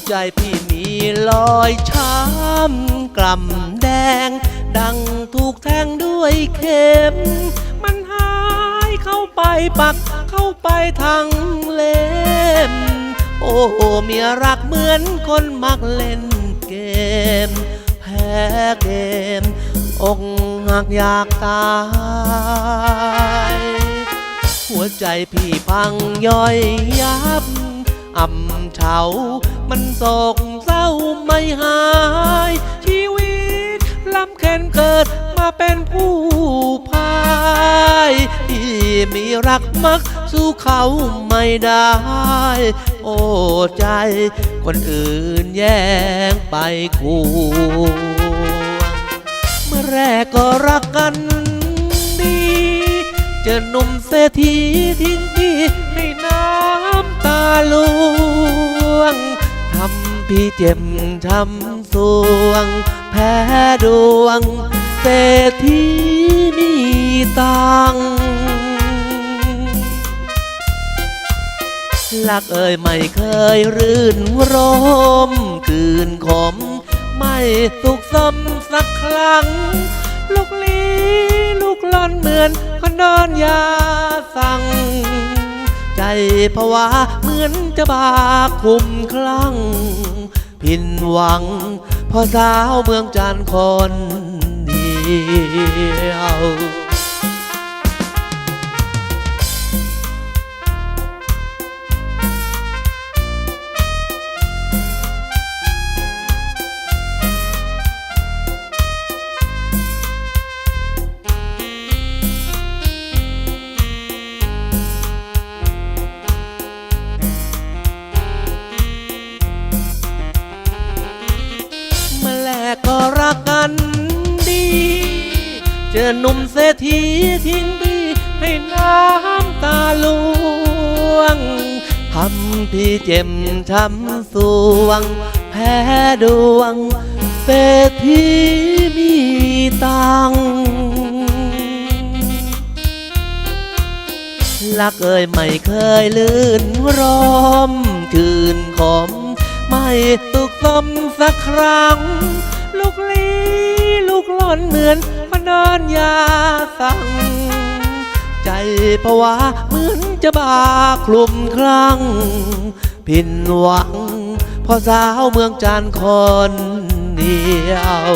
หัวใจพี่มีรอยช้ำกล่ำแดง ดังถูกแทงด้วยเข็ม มันหายเข้าไปปักเข้าไปทั้งเล่มโอ้เมียรักเหมือนคนมักเล่นเกม แพ้เกม อกหักอยากตาย หัวใจพี่พังย่อยยับ อ่ำเฉา มันโศกเศร้าไม่หาย ชีวิตลำเค็นเกิดมาเป็นผู้พายที่มีรักมักสู้เขาไม่ได้ โอ้ใจ คนอื่นแย่งไปคู่เมื่อแรกก็รักกันดี เจอหนุ่มเศรษฐีทิ้งพี่ให้น้ำ ลวงทำพี่เจ็บช้ำสวง แพ้ดวง เศรษฐีมีตังค์ลักเอ่ยไม่เคยรื่นรมคืนขม ไม่สุขสมสักครั้ง ลูกลีลูกหลอนเหมือนคนนอนยาสั่ง ภาวะเหมือนจะบาคุมคลั่ง ผินหวังพอสาวเมืองจันทร์คนเดียว กก็รักกันดี เจอหนุ่มเศรษฐีทิ้งพี่ให้น้ำตาลวงทำพี่เจ็บช้ำสวง แพ้ดวง เศรษฐีมีตังค์ลักเอ่ยไม่เคยลื่นรมคืนขม ไม่ตุกสมสักครั้ง กลีลูกหล่อนเหมือนพนอนยาสั่ง ใจภาวะเหมือนจะบาคลุมคลั่ง ผินหวังเพอสาวเมืองจันทร์คนเดียว